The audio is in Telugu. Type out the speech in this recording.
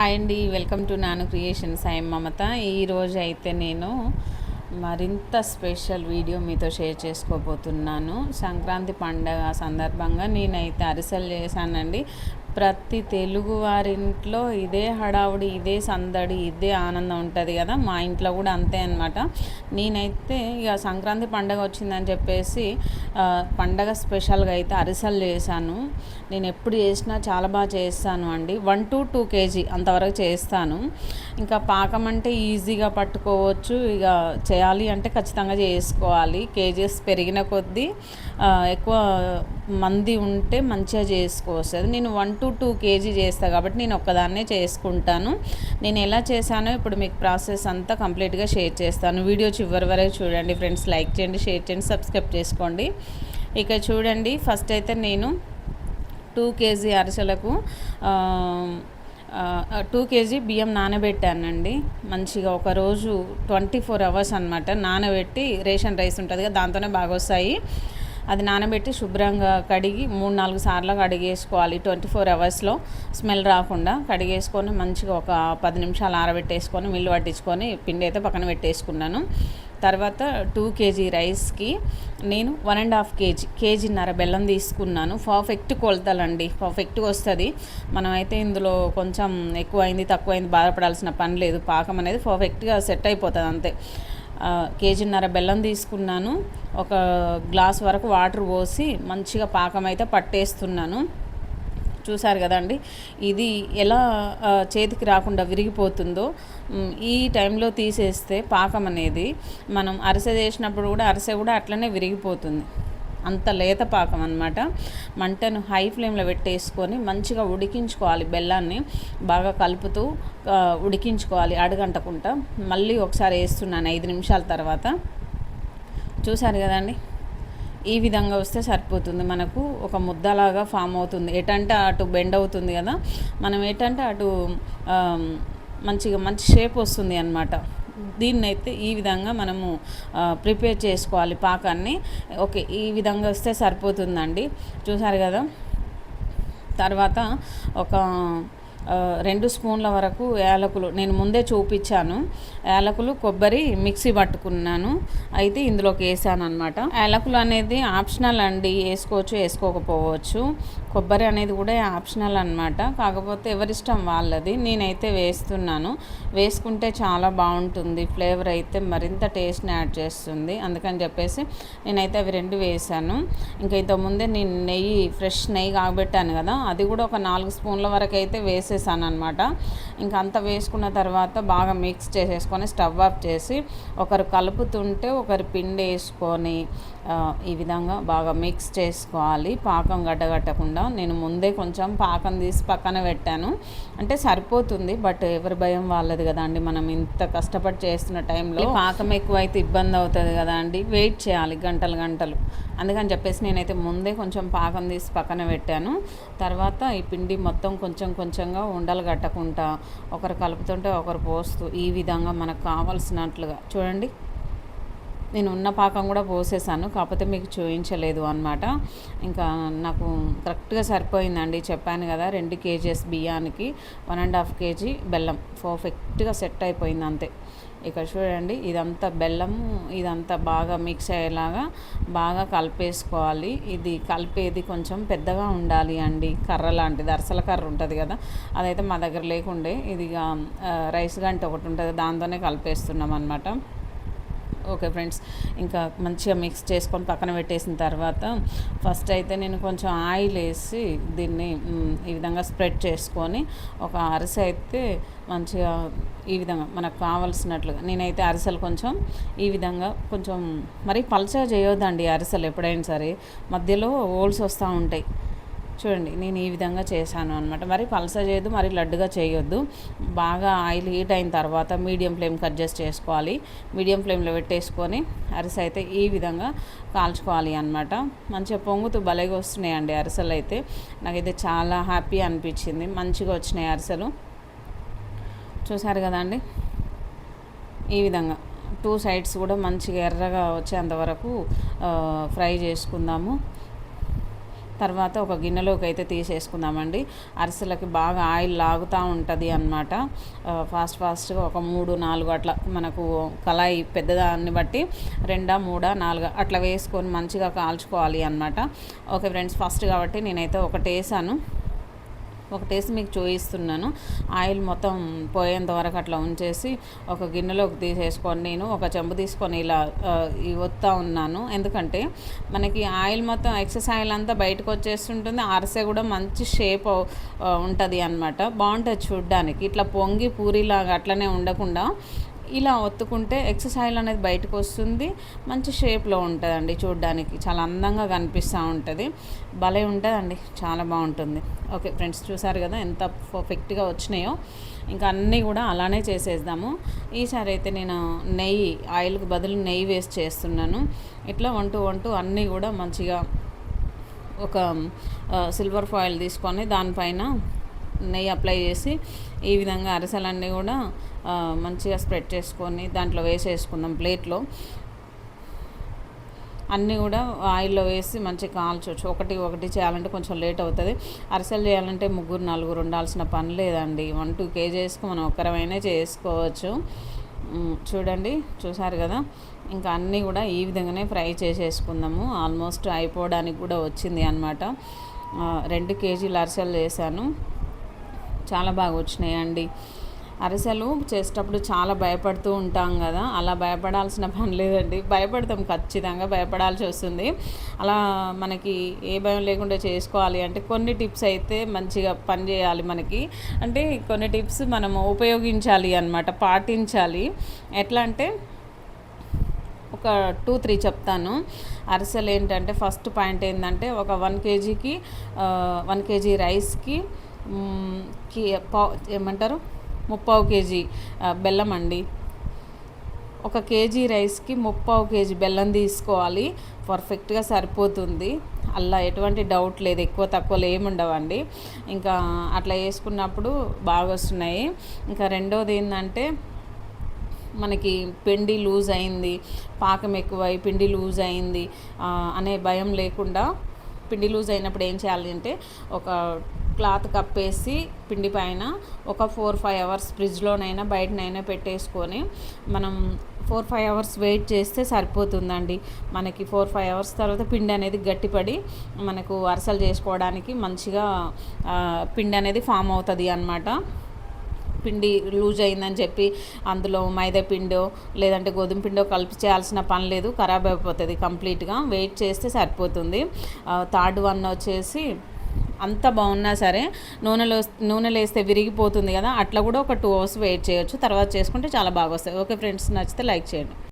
హాయ్ అండి వెల్కమ్ టు నాను క్రియేషన్ సాయం మమత ఈరోజు అయితే నేను మరింత స్పెషల్ వీడియో మీతో షేర్ చేసుకోబోతున్నాను. సంక్రాంతి పండగ సందర్భంగా నేనైతే అరిసెలు చేశానండి. ప్రతి తెలుగు వారింట్లో ఇదే హడావుడి ఇదే సందడి ఇదే ఆనందం ఉంటుంది కదా? మా ఇంట్లో కూడా అంతే అనమాట నేనైతే ఇక సంక్రాంతి పండగ వచ్చిందని చెప్పేసి పండగ స్పెషల్గా అయితే అరిసెలు చేశాను. నేను ఎప్పుడు చేసినా చాలా బాగా చేస్తాను అండి. వన్ టు టూ కేజీ అంతవరకు చేస్తాను. ఇంకా పాకం అంటే ఈజీగా పట్టుకోవచ్చు. ఇక చేయాలి అంటే ఖచ్చితంగా చేసుకోవాలి. కేజీస్ పెరిగిన కొద్దీ ఎక్కువ మంది ఉంటే మంచిగా చేసుకోవచ్చు అది నేను వన్ టు టూ కేజీ చేస్తాను కాబట్టి నేను ఒక్కదాన్నే చేసుకుంటాను. నేను ఎలా చేశానో ఇప్పుడు మీకు ప్రాసెస్ అంతా కంప్లీట్గా షేర్ చేస్తాను. వీడియో చివరి వరకు చూడండి ఫ్రెండ్స్. లైక్ చేయండి షేర్ చేయండి సబ్స్క్రైబ్ చేసుకోండి. ఇక చూడండి ఫస్ట్ అయితే నేను టూ కేజీ అరసలకు టూ కేజీ బియ్యం నానబెట్టానండి. మంచిగా ఒక రోజు ట్వంటీ ఫోర్ అవర్స్ అనమాట నానబెట్టి రేషన్ రైస్ ఉంటుంది కదా దాంతోనే బాగా వస్తాయి అది నానబెట్టి శుభ్రంగా కడిగి మూడు నాలుగు సార్లు కడిగేసుకోవాలి. ట్వంటీ ఫోర్ అవర్స్లో స్మెల్ రాకుండా కడిగేసుకొని మంచిగా ఒక పది నిమిషాలు ఆరబెట్టేసుకొని మిల్లు పట్టించుకొని పిండి అయితే పక్కన పెట్టేసుకున్నాను. తర్వాత టూ కేజీ రైస్కి నేను వన్ అండ్ హాఫ్ కేజీ కేజీన్నర బెల్లం తీసుకున్నాను. పర్ఫెక్ట్ కొలతలండి పర్ఫెక్ట్గా వస్తుంది. మనమైతే ఇందులో కొంచెం ఎక్కువ అయింది తక్కువ అయింది బాధపడాల్సిన పని లేదు. పాకం అనేది పర్ఫెక్ట్గా సెట్ అయిపోతుంది అంతే. కేజీన్నర బెల్లం తీసుకున్నాను. ఒక గ్లాస్ వరకు వాటర్ పోసి మంచిగా పాకం అయితే పట్టేస్తున్నాను. చూసారు కదండి ఇది ఎలా చేతికి రాకుండా విరిగిపోతుందో ఈ టైంలో తీసేస్తే పాకం అనేది మనం అరిసె చేసినప్పుడు కూడా అరిసె కూడా అట్లనే విరిగిపోతుంది. అంత లేత పాకం అనమాట మంటను హై ఫ్లేమ్లో పెట్టేసుకొని మంచిగా ఉడికించుకోవాలి బెల్లాన్ని. బాగా కలుపుతూ ఉడికించుకోవాలి అడగంటకుండా. మళ్ళీ ఒకసారి వేస్తున్నాను ఐదు నిమిషాల తర్వాత. చూశారు కదండి? ఈ విధంగా వస్తే సరిపోతుంది మనకు. ఒక ముద్దలాగా ఫామ్ అవుతుంది. ఎటంటే అటు బెండ్ అవుతుంది కదా. మనం ఎటంటే అటు మంచిగా మంచి షేప్ వస్తుంది అనమాట దీన్ని అయితే ఈ విధంగా మనము ప్రిపేర్ చేసుకోవాలి పాకాన్ని. ఓకే ఈ విధంగా వస్తే సరిపోతుందండి. చూసారు కదా? తర్వాత ఒక రెండు స్పూన్ల వరకు యాలకులు నేను ముందే చూపించాను. యాలకులు కొబ్బరి మిక్సీ పట్టుకున్నాను. అయితే ఇందులోకి వేసాను అనమాట యాలకులు అనేది ఆప్షనల్ అండి వేసుకోవచ్చు వేసుకోకపోవచ్చు. కొబ్బరి అనేది కూడా ఆప్షనల్ అనమాట కాకపోతే ఎవరిష్టం వాళ్ళది. నేనైతే వేస్తున్నాను. వేసుకుంటే చాలా బాగుంటుంది. ఫ్లేవర్ అయితే మరింత టేస్ట్ని యాడ్ చేస్తుంది. అందుకని చెప్పేసి నేనైతే అవి రెండు వేసాను ఇంకా ఇంతకుముందే నేను నెయ్యి ఫ్రెష్ నెయ్యి కాగబెట్టాను కదా అది కూడా ఒక నాలుగు స్పూన్ల వరకు అయితే వేసేసాను అనమాట ఇంకా అంత వేసుకున్న తర్వాత బాగా మిక్స్ చేసేసుకొని స్టవ్ ఆఫ్ చేసి ఒకరు కలుపుతుంటే ఒకరు పిండి వేసుకొని ఈ విధంగా బాగా మిక్స్ చేసుకోవాలి. పాకం గడ్డగట్టకుండా నేను ముందే కొంచెం పాకం తీసి పక్కన పెట్టాను. అంటే సరిపోతుంది బట్ ఎవరి భయం వాళ్ళది కదా అండి. మనం ఇంత కష్టపడి చేస్తున్న టైంలో పాకం ఎక్కువ అయితే ఇబ్బంది అవుతుంది కదా అండి. వెయిట్ చేయాలి గంటలు గంటలు. అందుకని చెప్పేసి నేనైతే ముందే కొంచెం పాకం తీసి పక్కన పెట్టాను. తర్వాత ఈ పిండి మొత్తం కొంచెం కొంచెంగా ఉండలు కట్టకుండా ఒకరు కలుపుతుంటే ఒకరు పోస్తూ ఈ విధంగా మనకు కావాల్సినట్లుగా. చూడండి. నేను ఉన్న పాకం కూడా పోసేసాను కాకపోతే మీకు చూపించలేదు అనమాట ఇంకా నాకు కరెక్ట్గా సరిపోయిందండి చెప్పాను కదా రెండు కేజీస్ బియ్యానికి వన్ అండ్ హాఫ్ కేజీ బెల్లం పర్ఫెక్ట్గా సెట్ అయిపోయింది అంతే. ఇక్కడ చూడండి ఇదంతా బెల్లం ఇదంతా బాగా మిక్స్ అయ్యేలాగా బాగా కలిపేసుకోవాలి. ఇది కలిపేది కొంచెం పెద్దగా ఉండాలి అండి కర్ర లాంటిది అరసల కర్ర ఉంటుంది కదా అదైతే మా దగ్గర లేకుండే ఇది రైస్ గంట ఒకటి ఉంటుంది దాంతోనే కలిపేస్తున్నాం అనమాట ఓకే ఫ్రెండ్స్. ఇంకా మంచిగా మిక్స్ చేసుకొని పక్కన పెట్టేసిన తర్వాత ఫస్ట్ అయితే నేను కొంచెం ఆయిల్ వేసి దీన్ని ఈ విధంగా స్ప్రెడ్ చేసుకొని ఒక అరిసె అయితే మంచిగా ఈ విధంగా మనకు కావాల్సినట్లుగా నేనైతే అరిసెలు కొంచెం ఈ విధంగా కొంచెం మరి పల్చగా చేయొద్దండి అరిసెలు ఎప్పుడైనా సరే. మధ్యలో హోల్స్ వస్తూ ఉంటాయి. చూడండి నేను ఈ విధంగా చేశాను అనమాట మరి పలస చేయొద్దు మరి లడ్డుగా చేయొద్దు. బాగా ఆయిల్ హీట్ అయిన తర్వాత మీడియం ఫ్లేమ్కి అడ్జస్ట్ చేసుకోవాలి. మీడియం ఫ్లేమ్లో పెట్టేసుకొని అరిసె అయితే ఈ విధంగా కాల్చుకోవాలి అనమాట మంచిగా పొంగుతూ భలేగా వస్తున్నాయండి అరిసెలు అయితే. నాకైతే చాలా హ్యాపీ అనిపించింది. మంచిగా వచ్చినాయి అరిసెలు. చూసారు కదండి? ఈ విధంగా టూ సైడ్స్ కూడా మంచిగా ఎర్రగా వచ్చేంత వరకు ఫ్రై చేసుకుందాము. తర్వాత ఒక గిన్నెలోకి అయితే తీసేసుకుందామండి. అరిసెలకి బాగా ఆయిల్ లాగుతూ ఉంటుంది అనమాట ఫాస్ట్ ఫాస్ట్గా ఒక మూడు నాలుగు అట్లా మనకు కళాయి పెద్దదాన్ని బట్టి రెండా మూడా నాలుగు అట్లా వేసుకొని మంచిగా కాల్చుకోవాలి అనమాట ఓకే ఫ్రెండ్స్ ఫస్ట్ కాబట్టి నేనైతే ఒకటి వేసాను ఒక టేస్ట్ మీకు చూపిస్తున్నాను ఆయిల్ మొత్తం పోయేంత వరకు అట్లా ఉంచేసి ఒక గిన్నెలోకి తీసేసుకొని నేను ఒక చెంబు తీసుకొని ఇలా వస్తూ ఉన్నాను. ఎందుకంటే మనకి ఆయిల్ మొత్తం ఎక్సెస్ ఆయిల్ అంతా బయటకు వచ్చేస్తుంటుంది. అరసె కూడా మంచి షేప్ ఉంటుంది అనమాట బాగుంటుంది చూడ్డానికి. ఇట్లా పొంగి పూరిలాగా అట్లనే ఉండకుండా ఇలా ఒత్తుకుంటే ఎక్సెస్ ఆయిల్ అనేది బయటకు వస్తుంది. మంచి షేప్లో ఉంటుందండి చూడడానికి. చాలా అందంగా కనిపిస్తూ ఉంటుంది. భలే ఉంటుందండి. చాలా బాగుంటుంది. ఓకే ఫ్రెండ్స్ చూసారు కదా ఎంత పర్ఫెక్ట్గా వచ్చినాయో. ఇంకా అన్నీ కూడా అలానే చేసేద్దాము. ఈసారి అయితే నేను నెయ్యి ఆయిల్కి బదులు నెయ్యి వేస్ట్ చేస్తున్నాను. ఇట్లా వంటూ వంటూ అన్నీ కూడా మంచిగా ఒక సిల్వర్ ఫాయిల్ తీసుకొని దానిపైన నెయ్యి అప్లై చేసి ఈ విధంగా అరిసెలన్నీ కూడా మంచిగా స్ప్రెడ్ చేసుకొని దాంట్లో వేసేసుకుందాం ప్లేట్లో. అన్నీ కూడా ఆయిల్లో వేసి మంచిగా కాల్చవచ్చు ఒకటి ఒకటి చేయాలంటే కొంచెం లేట్ అవుతుంది. అరిసెలు చేయాలంటే ముగ్గురు నలుగురు ఉండాల్సిన పని లేదండి. వన్ టూ కేజీస్కి మనం ఒక్కరమైనా చేసుకోవచ్చు. చూడండి చూసారు కదా? ఇంకా అన్నీ కూడా ఈ విధంగానే ఫ్రై చేసేసుకుందాము. ఆల్మోస్ట్ అయిపోవడానికి కూడా వచ్చింది అనమాట రెండు కేజీలు అరిసెలు చేశాను. చాలా బాగా వచ్చినాయండి. అరిసెలు చేసేటప్పుడు చాలా భయపడుతూ ఉంటాం కదా. అలా భయపడాల్సిన పని లేదండి. భయపడతాం ఖచ్చితంగా భయపడాల్సి వస్తుంది. అలా మనకి ఏ భయం లేకుండా చేసుకోవాలి అంటే కొన్ని టిప్స్ అయితే మంచిగా పనిచేయాలి మనకి. అంటే కొన్ని టిప్స్ మనం ఉపయోగించాలి అనమాట పాటించాలి. ఎట్లా అంటే ఒక టూ త్రీ చెప్తాను. అరిసెలు ఏంటంటే ఫస్ట్ పాయింట్ ఏంటంటే ఒక వన్ కేజీకి వన్ కేజీ రైస్కి పా ఏమంటారు? ముప్పావు కేజీ బెల్లం అండి. ఒక కేజీ రైస్కి ముప్పావు కేజీ బెల్లం తీసుకోవాలి. పర్ఫెక్ట్గా సరిపోతుంది. అలా ఎటువంటి డౌట్ లేదు. ఎక్కువ తక్కువలు ఏముండవండి ఇంకా అట్లా వేసుకున్నప్పుడు బాగా వస్తున్నాయి. ఇంకా రెండోది ఏంటంటే మనకి పిండి లూజ్ అయింది. పాకం ఎక్కువై పిండి లూజ్ అయింది అనే భయం లేకుండా పిండి లూజ్ అయినప్పుడు ఏం చేయాలి అంటే ఒక క్లాత్ కప్పేసి పిండి పైన ఒక ఫోర్ ఫైవ్ అవర్స్ ఫ్రిడ్జ్లోనైనా బయటనైనా పెట్టేసుకొని మనం ఫోర్ ఫైవ్ అవర్స్ వెయిట్ చేస్తే సరిపోతుందండి. మనకి ఫోర్ ఫైవ్ అవర్స్ తర్వాత పిండి అనేది గట్టిపడి మనకు అరసలు చేసుకోవడానికి మంచిగా పిండి అనేది ఫామ్ అవుతుంది అనమాట పిండి లూజ్ అయిందని చెప్పి అందులో మైదా పిండో లేదంటే గోధుమ పిండో కలిపి చేయాల్సిన పని లేదు ఖరాబ్ అయిపోతుంది కంప్లీట్గా. వెయిట్ చేస్తే సరిపోతుంది. థర్డ్ వన్ వచ్చేసి అంత బాగున్నా సరే నూనెలో నూనెలో వేస్తే విరిగిపోతుంది కదా అట్లా కూడా ఒక టూ అవర్స్ వెయిట్ చేయొచ్చు. తర్వాత చేసుకుంటే చాలా బాగా వస్తాయి ఓకే ఫ్రెండ్స్ నచ్చితే లైక్ చేయండి.